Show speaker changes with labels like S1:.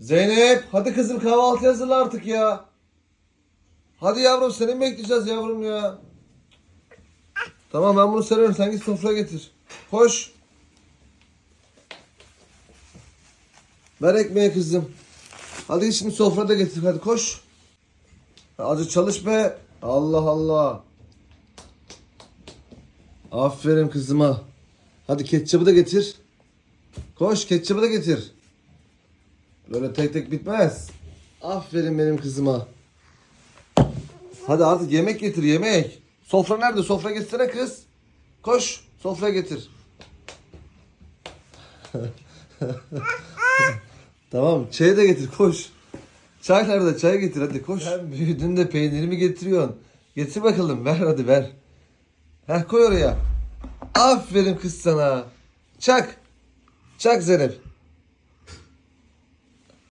S1: Zeynep hadi kızım kahvaltı hazırla artık ya. Hadi yavrum seni mi bekleyeceğiz yavrum ya. Tamam ben bunu severim sen git sofraya getir. Koş. Ver ekmeği kızım. Hadi şimdi sofrada getir hadi koş. Hadi çalış be. Allah Allah. Aferin kızıma. Hadi ketçabı da getir. Koş ketçabı da getir. Böyle tek tek bitmez. Aferin benim kızıma. Hadi artık yemek getir yemek. Sofra nerede? Sofra getirsene kız. Koş sofraya getir. tamam çayı da getir koş. Çay nerede? Çay getir hadi koş. Sen büyüdün de peynirimi getiriyorsun. Getir bakalım ver hadi ver. Heh koy oraya. Aferin kız sana. Çak. Çak Zeynep.